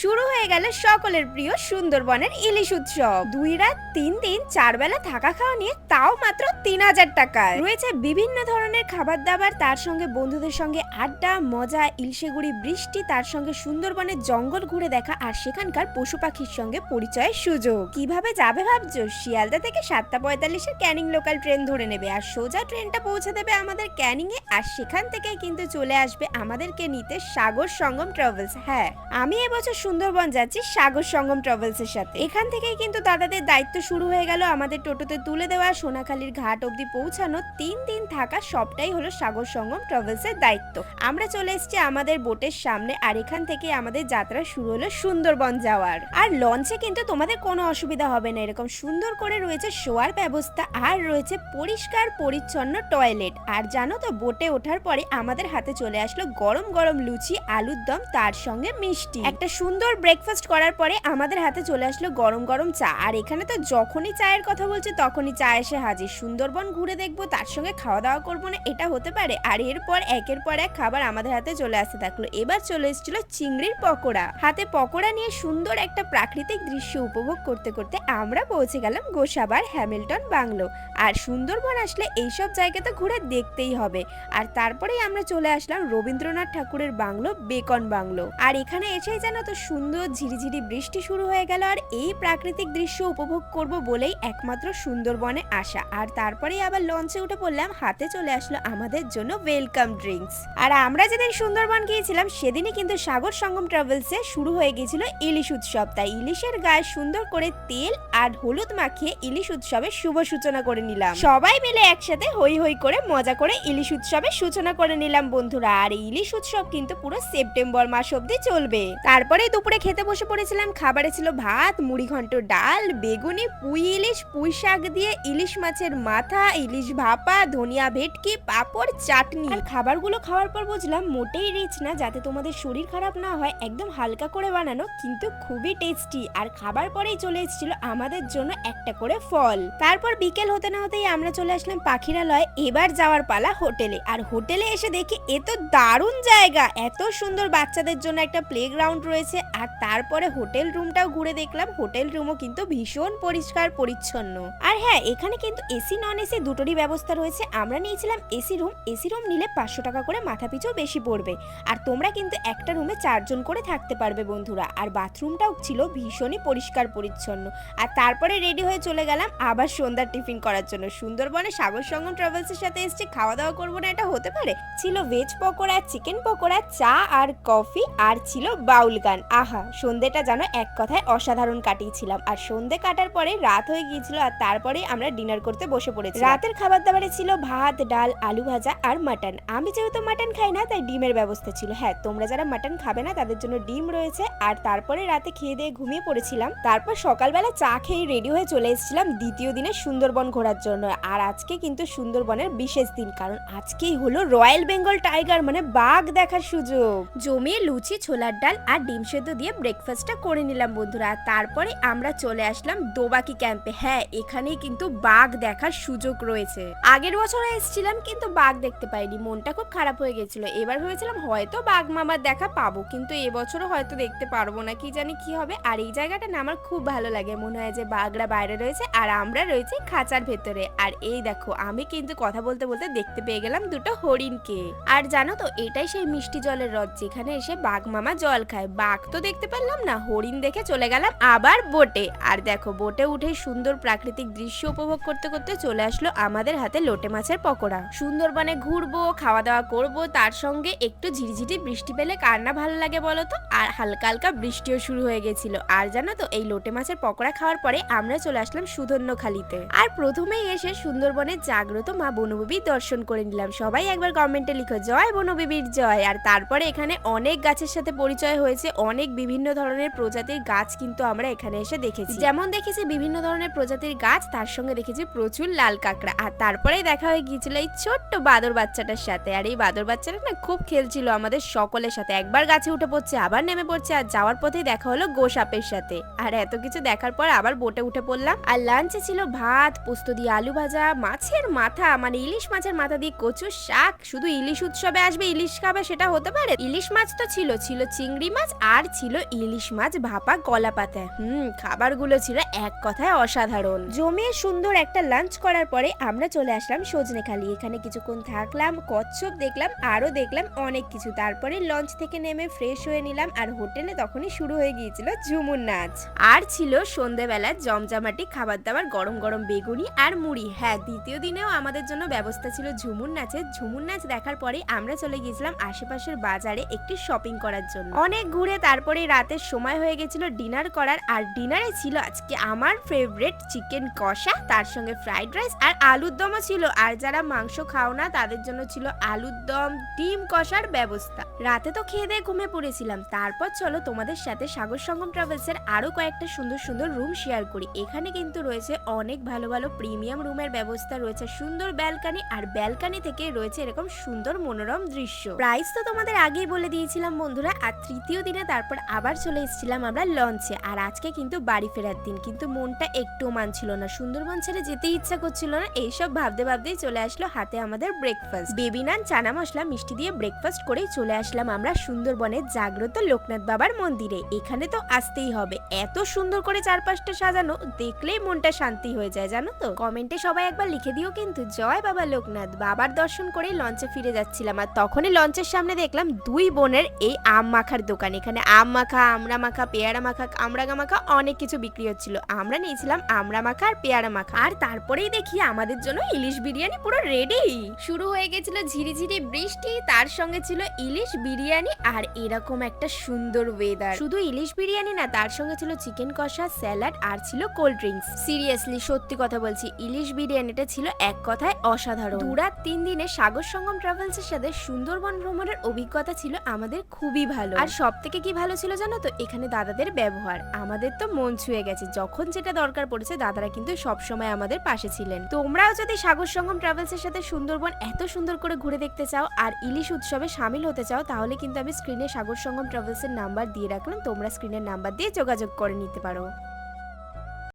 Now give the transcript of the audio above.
শুরু হয়ে গেল সকলের প্রিয় সুন্দরবনের ইলিশ উৎসব। দুই রাত, তিন দিন, চার বেলা থাকা খাওয়া নিয়ে তাও মাত্র তিন হাজার টাকায়। রয়েছে বিভিন্ন ধরনের খাবার দাবার তার সঙ্গে বন্ধুদের সঙ্গে আড্ডা, মজা, ইলশেগুড়ি বৃষ্টি, তার সঙ্গে সুন্দরবনের জঙ্গল ঘুরে দেখা আর সেখানকার পশু পাখির সঙ্গে পরিচয়ের সুযোগ। কীভাবে যাবে ভাবছ? শিয়ালদা থেকে সাতটা পঁয়তাল্লিশের ক্যানিং লোকাল ট্রেন ধরে নেবে আর সোজা ট্রেনটা পৌঁছে দেবে আমাদের ক্যানিং এ আর সেখান থেকেই কিন্তু চলে আসবে আমাদেরকে নিতে সাগর সঙ্গম ট্রাভেলস। হ্যাঁ আমি এবছর সুন্দরবন যাচ্ছি সাগর সঙ্গম ট্রাভেলস এর সাথে। এখান থেকেই কিন্তু দাদাদের দায়িত্ব শুরু হয়ে গেল আমাদের টোটোতে তুলে দেওয়া। সোনাখালীর ঘাট অবধি পৌঁছানো তিন দিন থাকা সবটাই হলো সাগর সঙ্গম ট্রাভেলস এর দায়িত্ব। আমরা চলে এসেছি আমাদের বোটের সামনে আর এখান থেকে আমাদের যাত্রা শুরু হলো সুন্দরবন যাওয়ার। আর লঞ্চে কিন্তু তোমাদের কোনো অসুবিধা হবে না, এরকম সুন্দর করে রয়েছে শোয়ার ব্যবস্থা আর রয়েছে পরিষ্কার পরিচ্ছন্ন টয়লেট। আর জানো তো, বোটে ওঠার পরে আমাদের হাতে চলে আসলো গরম গরম লুচি, আলুর দম, তার সঙ্গে মিষ্টি। একটা সুন্দর ব্রেকফাস্ট করার পরে আমাদের হাতে চলে আসলো গরম গরম চা। আর এখানে তো যখনই চায়ের কথা বলছে তখনই চা এসে হাজির। সুন্দরবন ঘুরে দেখব, তার সঙ্গে খাওয়া দাওয়া করব না, এটা হতে পারে। আর এরপর একের পর এক খাবার আমাদের হাতে চলে আসতে থাকল। এবার চলে এসেছিল চিংড়ির পকোড়া। হাতে পকোড়া নিয়ে সুন্দর একটা প্রাকৃতিক দৃশ্য উপভোগ করতে করতে আমরা পৌঁছে গেলাম গোসাবার হ্যামিল্টন বাংলো। আর সুন্দরবন আসলে এইসব জায়গা তো ঘুরে দেখতেই হবে। আর তারপরেই আমরা চলে আসলাম রবীন্দ্রনাথ ঠাকুরের বাংলো, বেকন বাংলো। আর এখানে এসেই যেন তো সুন্দর ঝিরিঝিরি বৃষ্টি শুরু হয়ে গেল আর এই প্রাকৃতিক দৃশ্য উপভোগ করব বলেই একমাত্র সুন্দরবনে আসা। আর তারপরেই আবার লঞ্চে উঠে পড়লাম, হাতে চলে আসলো আমাদের জন্য ওয়েলকাম ড্রিঙ্কস আর আমরা যেদিন সুন্দরবন গিয়েছিলাম, সেদিনই কিন্তু সাগর সঙ্গম ট্রাভেলসে শুরু হয়ে গিয়েছিল ইলিশ উৎসব। তাই ইলিশের গায়ে সুন্দর করে তেল আর হলুদ মাখিয়ে ইলিশ উৎসবের শুভ সূচনা করে নিলাম। সবাই মিলে একসাথে হই হই করে মজা করে ইলিশ উৎসবের সূচনা করে নিলাম বন্ধুরা। আর ইলিশ উৎসব কিন্তু পুরো সেপ্টেম্বর মাস অবধি চলবে। তারপরে দুপুরে খেতে বসে পড়েছিলাম। খাবারে ছিল ভাত, মুড়ি ঘন্ট ডাল, বেগুনি, পুঁই ইলিশ, পুঁই শাক দিয়ে ইলিশ মাছের মাথা, ইলিশ ভাপা, ধনিয়া ভেটকি, পাঁপড়, চাটনি। আর খাবারগুলো খাওয়ার পর বুঝলাম মোটেই রিচ না, যাতে তোমাদের শরীর খারাপ না হয়, একদম হালকা করে বানানো, কিন্তু খুবই টেস্টি আর খাবার পরেই চলে এসেছিল আমাদের জন্য একটা করে ফল। তারপর বিকেল হতে না হতেই আমরা চলে আসলাম পাখিরালয়, এবার যাওয়ার পালা হোটেলে। আর হোটেলে এসে দেখি, এ তো দারুণ জায়গা! এত সুন্দর বাচ্চাদের জন্য একটা প্লেগ্রাউন্ড রয়েছে আর তারপরে হোটেল রুমটাও ঘুরে দেখলাম। হোটেল রুমও কিন্তু ভীষণ পরিষ্কার, পরিচ্ছন্ন। আর হ্যাঁ এখানে কিন্তু এসি নন এসি দুটোরই ব্যবস্থা রয়েছে। আমরা নিয়েছিলাম এসি রুম। এসি রুম নিলে পাঁচশো টাকা করে মাথা পিছু বেশি পড়বে। আর তোমরা কিন্তু একটা রুমে চারজন করে থাকতে পারবে বন্ধুরা। আর বাথরুমটাও ছিল ভীষণই পরিষ্কার, পরিচ্ছন্ন। আর তারপরে রেডি হয়ে চলে গেলাম আবার সন্ধ্যার টিফিন করার জন্য। সুন্দরবনে সাগর সঙ্গম ট্রাভেলসের সাথে এসেছি খাওয়া দাওয়া করব না, এটা হতে পারে? ছিল ভেজ পকোড়া চিকেন পকোড়া, চা আর কফি আর ছিল বাউল গান। আহা, সন্ধেটা যেন এক কথায় অসাধারণ কাটিয়েছিলাম। আর সন্ধে কাটার পরে রাত হয়ে গিয়েছিল আর তারপরে আমরা ডিনার করতে বসে পড়েছি রাতের খাবার দাবারে ছিল ভাত, ডাল, আলু ভাজা আর মাটন। আমি যেহেতু মাটন খাই না, তাই ডিমের ব্যবস্থা ছিল। হ্যাঁ তোমরা যারা মাটন খাবে না, তাদের জন্য ডিম রয়েছে। আর তারপরে রাতে খেয়ে দিয়ে ঘুমিয়ে পড়েছিলাম। তারপর সকালবেলা চা খেয়ে রেডি হয়ে চলে এসেছিলাম দ্বিতীয় দিনে সুন্দরবন ঘোরার জন্য। আর আজকে কিন্তু সুন্দরবনের বিশেষ দিন, কারণ আজকেই হলো রয়্যাল বেঙ্গল টাইগার মানে বাঘ দেখার সুযোগ। জমিয়ে লুচি, ছোলার ডাল আর ডিম সেদ্ধ দিয়ে ব্রেকফাস্টটা করে নিলাম বন্ধুরা। তারপরে আমরা চলে আসলাম দোবাকি ক্যাম্পে হ্যাঁ এখানেই কিন্তু বাঘ দেখার সুযোগ রয়েছে। আগের বছর এসেছিলাম কিন্তু বাঘ দেখতে পাইনি। মনটা খুব খারাপ হয়ে গেছিল। এবার ভেবেছিলাম হয়তো বাঘ মামার দেখা পাবো, কিন্তু এবছরও হয়তো দেখতে পারব না। কি জানি কি হবে? আর এই জায়গাটা না আমার খুব ভালো লাগে। মনে হয় যে বাঘরা বাইরে রয়েছে আর আমরা রয়েছি খাঁচার ভেতরে। আর এই দেখো, আমি কিন্তু কথা বলতে বলতে দেখতে পেয়ে গেলাম দুটো হরিণকে। আর জানো তো, এটাই সেই মিষ্টি জলের হ্রদ, যেখানে এসে বাঘ মামা জল খায়। বাঘ তো দেখতে পারলাম না, হরিণ দেখে চলে গেলাম আবার বোটে। আর দেখো, বোটে উঠে সুন্দর প্রাকৃতিক দৃশ্য উপভোগ করতে করতে চলে আসলো আমাদের হাতে লোটে মাছের পকোড়া। সুন্দরবনে ঘুরবো খাওয়া দাওয়া করব, তার সঙ্গে একটু ঝিরিঝিরি বৃষ্টি পেলে কার না ভালো লাগে বলো তো? আর হালকা হালকা বৃষ্টিও শুরু হয়ে গেছিল। আর জানো তো, এই লোটে মাছের পকোড়া খাওয়ার পরে আমরা চলে আসলাম সুধন্য খালিতে আর প্রথমেই এসে সুন্দরবনের জাগ্রত মা বনবিবির দর্শন করে নিলাম। সবাই একবার কমেন্টে লিখো, জয় বনবিবির জয়। আর তারপরে এখানে অনেক গাছের সাথে পরিচয় হয়েছে, অনেক বিভিন্ন ধরনের প্রজাতির গাছ কিন্তু আমরা এখানে এসে দেখেছি। যেমন দেখেছি বিভিন্ন ধরনের প্রজাতির গাছ, তার সঙ্গে দেখেছি প্রচুর লাল কাঁকড়া। আর তারপরেই দেখা হয়ে গিয়েছিল এই ছোট্ট বাদর বাচ্চাটার সাথে। আর এই বাদর বাচ্চাটা না খুব খেলছিল আমাদের সকলের সাথে। একবার গাছে উঠে পড়ছে, আবার নেমে পড়ছে, আর যাওয়ার পথেই দেখা হলো গোসাপের সাথে। আর এত কিছু দেখার পর আবার বোটে উঠে পড়লাম। আর লাঞ্চে ছিল ভাত, পোস্ত দিয়ে আলু ভাজা, মাছের মাথা মানে ইলিশ মাছের মাথা দিয়ে কচু শাক। শুধু ইলিশ উৎসবে আসবে, ইলিশ খাবে সেটা হতে পারে? ইলিশ মাছ তো ছিল ছিল চিংড়ি মাছ আর ছিল ইলিশ মাছ, ভাপা, কলা পাতা। হুম, খাবারগুলো ছিল এক কথায় অসাধারণ। জমিয়ে সুন্দর একটা লাঞ্চ করার পরে আমরা চলে আসলাম সজনেখালি। এখানে কিছুক্ষণ থাকলাম, কচ্ছপ দেখলাম আরও দেখলাম অনেক কিছু। তারপরে লঞ্চ থেকে নেমে ফ্রেশ হয়ে নিলাম আর হোটেলে তখনই শুরু হয়ে গিয়েছিল ঝুমুর নাচ। আর ছিল সন্ধেবেলা জমজমাটি খাবার দাবার গরম গরম বেগুনি আর মুড়ি। হ্যাঁ দ্বিতীয় দিনেও আমাদের জন্য ব্যবস্থা ছিল ঝুমুর নাচের ঝুমুর নাচ দেখার পরে আমরা চলে গিয়েছিলাম আশেপাশের বাজারে একটি শপিং করার জন্য। অনেক ঘুরে তারপরে রাতের সময় হয়ে গেছিল ডিনার করার। আর ডিনারে ছিল আজকে আমার ফেভারিট চিকেন কষা, তার সঙ্গে ফ্রাইড রাইস আর আলুর দমও ছিল। আর যারা মাংস খাও না, তাদের জন্য ছিল আলুর দম, ডিম কষার ব্যবস্থা। রাতে তো খেয়ে দিয়ে ঘুমিয়ে পড়েছিলাম। তারপর চলো তোমাদের সাথে সাগর সঙ্গম ট্রাভেলসের আরও কয়েকটা সুন্দর সুন্দর রুম শেয়ার করি। এখানে কিন্তু রয়েছে অনেক ভালো ভালো প্রিমিয়াম রুমের ব্যবস্থা রয়েছে, সুন্দর ব্যালকানি আর ব্যালকানি থেকে রয়েছে এরকম সুন্দর মনোরম দৃশ্য। প্রাইস তো তোমাদের আগেই বলে দিয়েছিলাম বন্ধুরা। আর তৃতীয় দিনে তারপর আবার চলে এসেছিলাম আমরা লঞ্চে। আর আজকে কিন্তু বাড়ি ফেরার দিন। কিন্তু মনটা একটুও মানছিল না। সুন্দরবন ছেড়ে যেতে ইচ্ছা করছিল না। এইসব ভাবতে ভাবতেই চলে আসলো হাতে আমাদের ব্রেকফাস্ট বেবি নান, চানা মশলা, মিষ্টি দিয়ে ব্রেকফাস্ট করেই চলে আসলাম আমরা সুন্দরবনের জাগ্রত লোকনাথ বাবার মন্দিরে। এখানে তো আসতেই হবে। এত সুন্দর করে চারপাশটা সাজানো, দেখলেই মনটা শান্তি হয়ে যায়, জানো তো? কমেন্টে সবাই একবার লিখে দিও কিন্তু, জয় বাবা লোকনাথ। বাবার দর্শন করেই লঞ্চে ফিরে যাচ্ছিলাম। আর তখনই লঞ্চের সামনে দেখলাম দুই বোনের এই আম মাখার দোকান। এখানে আম মাখা আমড়া মাখা পেয়ারা মাখা কামরাঙা মাখা অনেক কিছু বিক্রি হচ্ছিল। আমরা নিয়েছিলাম আমড়া মাখা আর পেয়ারা মাখা আর তারপরেই দেখি আমাদের জন্য ইলিশ বিরিয়ানি পুরো রেডি শুরু হয়ে গেছিল ঝিরিঝিরি বৃষ্টি, তার সঙ্গে ছিল ইলিশ বিরিয়ানি আর এরকম একটা সুন্দর ওয়েদার শুধু ইলিশ বিরিয়ানি না, তার সঙ্গে ছিল চিকেন কষা স্যালাড আর ছিল কোল্ড ড্রিঙ্কস সিরিয়াসলি সত্যি কথা বলছি, ইলিশ বিরিয়ানিটা ছিল এক কথায় অসাধারণ। দু রাত তিন দিনে সাগর সঙ্গম ট্রাভেলস এর সাথে সুন্দরবন ভ্রমণের অভিজ্ঞতা ছিল আমাদের খুবই ভালো। আর সব থেকে কি ভালো ছিল জানো তো? এখানে দাদাদের ব্যবহার। আমাদের তো মন ছুঁয়ে গেছে। যখন যেটা দরকার পড়েছে, দাদারা কিন্তু সবসময় আমাদের পাশে ছিলেন। তোমরাও যদি সাগর সঙ্গম ট্রাভেলস এর সাথে সুন্দরবন এত সুন্দর করে ঘুরে দেখতে চাও আর ইলিশ উৎসবে সামিল হতে চাও, তাহলে কিন্তু আমি স্ক্রিনে সাগর সঙ্গম ট্রাভেলস এর নাম্বার দিয়ে রাখলাম। তোমরা স্ক্রিনের নাম্বার দিয়ে যোগাযোগ করে নিতে পারো।